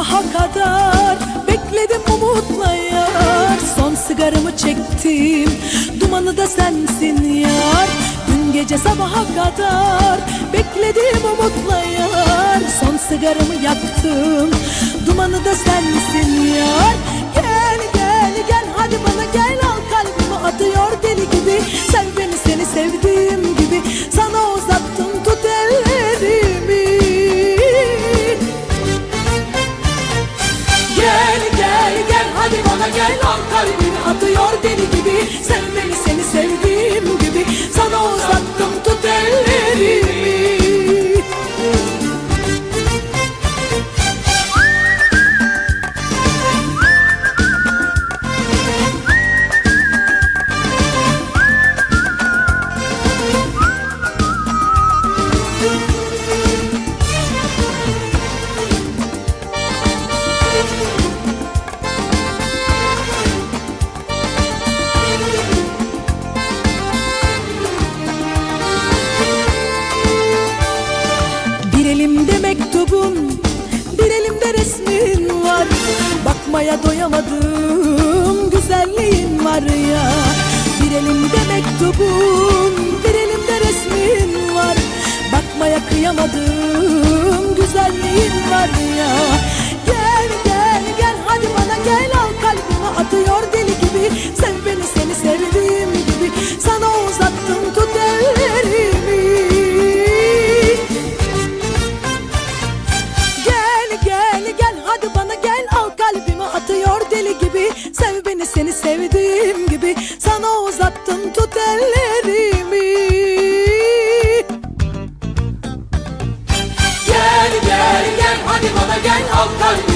sabaha kadar Bekledim umutla yar. Son sigaramı çektim Dumanı da sensin yar. Dün gece sabaha kadar Bekledim umutla yar. Son sigaramı yaktım Dumanı da sensin elimde mektubun Bir elimde resmin var. Bakmaya doyamadım Güzelliğin var ya. Bir elimde mektubun Bir elimde resmin var. Bakmaya kıyamadım Güzelliğin var ya beni seni sevdiğim gibi Sana uzattım tut ellerimi. Gel gel gel hadi bana gel al kalbimi